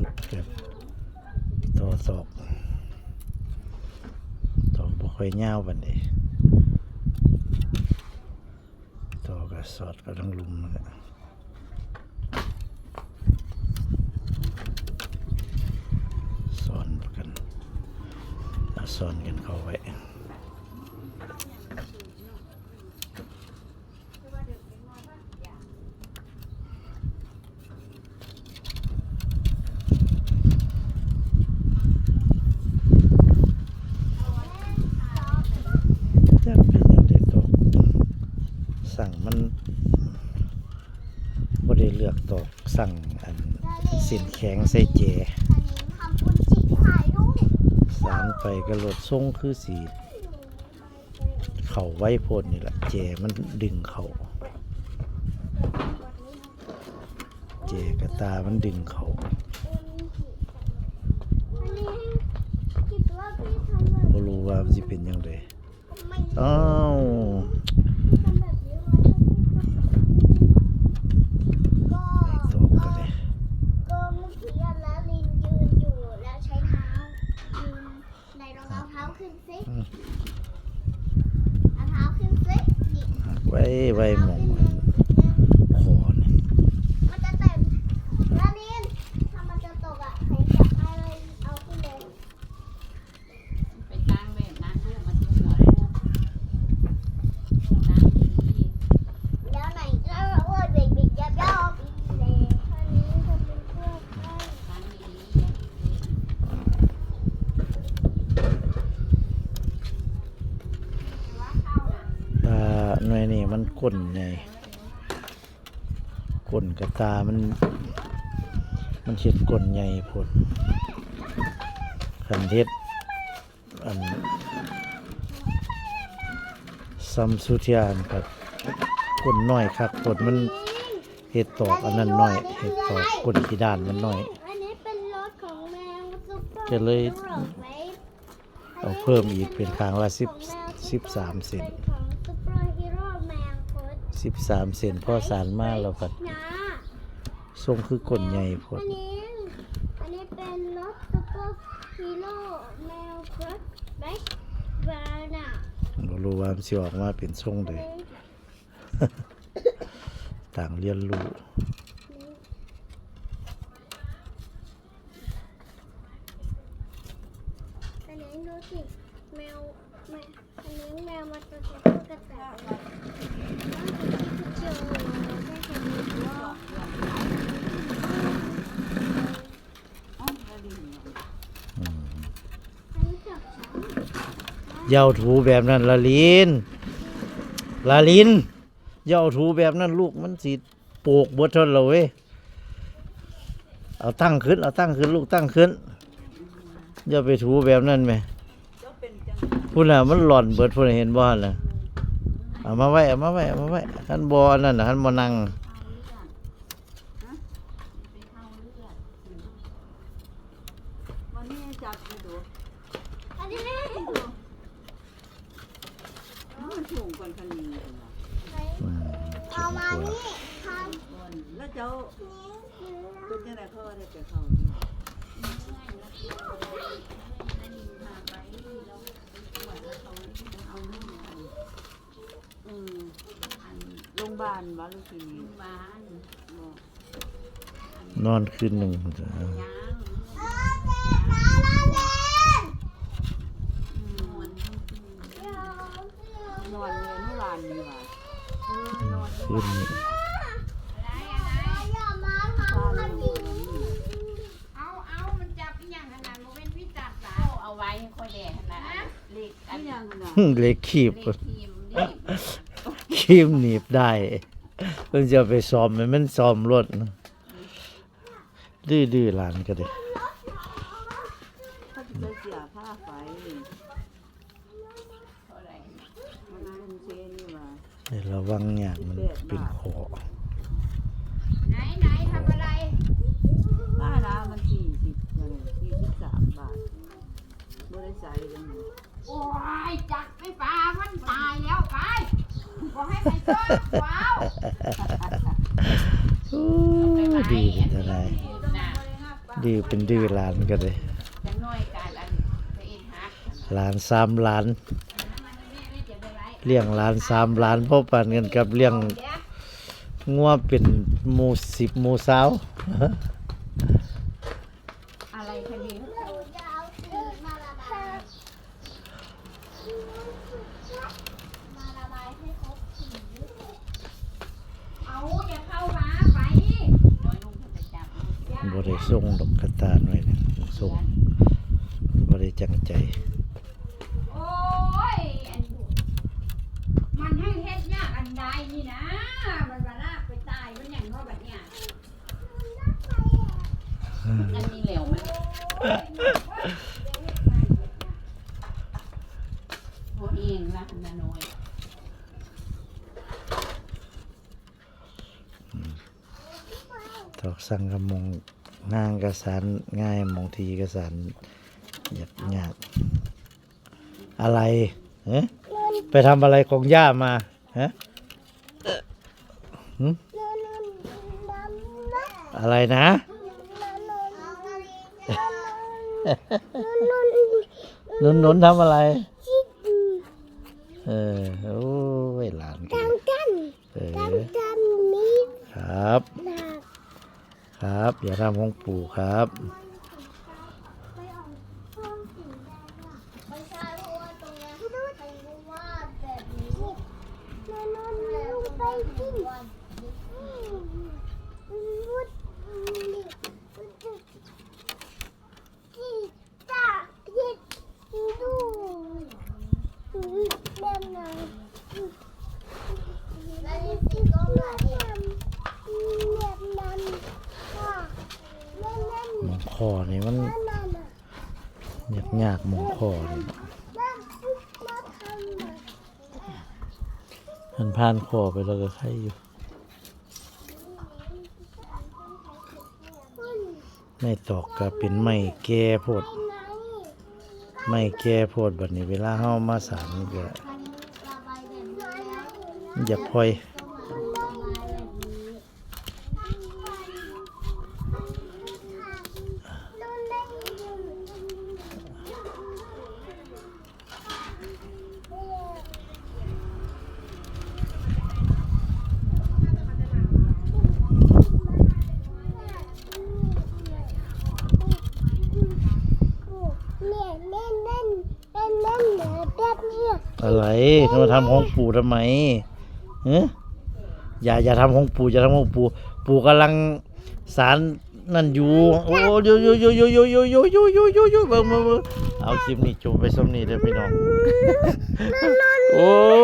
สุดแบบต่อศอกต่อบ่ค่อยยาบันเดะต่อกับสอดกับทั้งลุมนั่นแหละสอนกันเอาสอนกันเข้าไว้ จักเป็นอย่างเด็ดตอกสั่งมันบ่ได้ เลือกตอกสั่งอันสินแข็งใส่เจอันนี้ทำคุณจิถ่ายรูปสารไปกระโดดทรงคือสี เข่าไว้โพดนี่แหละเจมันดึงเข่าเจกระตามันดึงเข่าอันนี้คิดว่าพี่ทำแบบบ่รู้ว่ามันสิเป็นยังไงไม่อ้าว ทำแบบนี้ก็ ไอ้ตอกก็ได้ ก็เมื่อกี้อะแล้วลินยืนอยู่แล้วใช้เท้ายืนในรองเอาเท้าขึ้นสิเอาเท้าขึ้นสินี่ หักไว้ไว้หมองมันคอนี่ มันจะเต็มแล้วลินถ้ามันจะตกอะใครจับให้เลยเอาขึ้นเลย ไปตั้งแบบนั้นลูกมันจะหัวลูกตั้งดี แล้วไหนจะอ้วนเบิกบิกยับยับอีเลยอันนี้จะเป็นเครื่องให้ ๆตั้งดีๆว่าเข้าน่ะ ตาหน่วยนี่มัน ก้นใหญ่ก้นกระตามัน มันเห็ดก้นใหญ่พดคันเฮ็ดอันซัมสุทียนกับก้นน้อยครับก้นมันเห็ดตอกอันนั้นน้อยเห็ดตอกก้นขี้ด้านมันน้อยอันนี้เป็นรถของแมวซุปเปอร์ก็เลยเอาเพิ่มอีกเป็นครั้งละสิบสิบสามเซน สิบสามเซนพ่อสารมาแล้วก็นะทรงคือก้นใหญ่พดอันนี้ อันนี้เป็นรถซุปเปอร์ฮีโร่แมวโค้ดไหมวาน่ะบ่รู้ว่ามันสิออกมาเป็นทรงใดต่างเรียนรู้อันนี้ดูสิแมว แมวอันนี้แมวมันจะเป็นตุ๊กตาเจอได้เห็นว่าอ๋อแล้วดีเนี่ยอืมอันนี้จับฉันอย่าเอาถูแบบนั้นละลินละลินอย่าถูแบบนั้นลูกมันสิโปกบดทนเราเว้ยเอาตั้งขึ้น เอาตั้งขึ้นลูกตั้งขึ้นอย่าไปถูแบบนั้นไหม พูดน่ะมันหล่อนเบิดพูดน่ะเห็นบ่หั่นน่ะเอามาไว้เอามาไว้เอามาไว้ขันบอนั่นน่ะขันบอนั่งไปเข้าเลือดวันนี้จับไปดูอันนี้มันสูงกว่าคันนี้เลยนะอืมเอามานี่ทแล้วเจ้าำนี้เป็นยังไงเขาได้แต่เขานี่เอา โรงพยาบาลวะลูกทีนี้บ้านบอกนอนคืนหนึ่งยางเออเจ็บนะละเลนอืมนวลเดี๋ยวนอนเลยเมื่อวานนี้ว่ะคืนนี้อย่ามาทำกันนี้เอาเอามันจับอีหยังขนาดมันเป็นวิจัดสาเอาไว้ให้ค่อยแดกขนาดเล็กอันนี่นี้ยังนะเล็กขีบเล็ก ทีมนี่ขีบหนีบได้เพิ่งจะไปซ้อมมันมันซ้อมรถนะดื้อๆหลานก็ได้เขาจะไปเสียค่าไฟเท่าไหร่มันนั่นเชนี่ว่ะให้ระวังอย่างมันเป็นคอไหนไหนทำอะไรป้านะมันสี่สิบเลยสี่สิบสามบาทบริษัทเลยนะโอ้ยจักไฟฟ้ามันตายแล้วไป บอกให้ไปซ่อมว้าวอู้ดีเป็นอะไร ดื้อเป็นดื้อหลานก็เลยจังน้อยการอันเอ็นฮักหลานสามหลาน เลี้ยงหลานสามหลานพ่อปานกันกับเลี้ยงงัวเป็นหมูสิบหมูสาวอะไรคะนี่ จะเอาสีมาระบายมาระบายให้ครบสี เอาอย่าเข้ามาไปน้อยลุงจะไปจับ บ่ได้ส่งดอกกระตาหน่อยนะส่งบ่ได้จังใจโอ้ยอันมันให้เฮ็ดยากอันใดนี่นะมันมาลากไปตายมันอย่างว่าแบบเนี้ยอันนี้เหลวไหมโอ้เองละนาน้อยตอกสั่งกระมง งานกระสานง่ายมองทีกระสานยากยากอะไรเอ๊ะไปทำอะไรของย่ามาฮะหึอะไรนะนุนนุนทำอะไร เออ โอ้ยหลานกันเออครับ ครับ อย่าทำของปู่ครับไม่ใช่เพราะว่าตรงนี้ใครรู้ว่าแบบนี้แล้วนอนลงไปกินวุดกีตาร์ยิดดูเล่นหน่อยแล้วนี่สิก็มาเล่นเล่นนั่นค่ะเล่นเล่น หม องคอนี่มันนั่นนั่นอะยากยากๆหมองคอนี่มันผ่านคอไปแล้วก็ไข้อยู่ ไม่ตอกก็เป็นไม่แก่โพด ไม่แก่โพดแบัดนี้เวลาเฮามาสารก็อยากพลอยเล่นเล่นเล่นเล่นเหนือเด็ดเนี่ย อะไร จะมาทำของปู่ทำไมเอออย่าอย่าทำของปู่อย่าทำของปู่ปู่กำลังสารนั่นอยู่โอ้ยโยโยโยโยโยโยโยโยโยโยโยเบิ่งเบิ่งเอาคลิปนี้จบไปสมนี้เด้อพี่น้องโอ้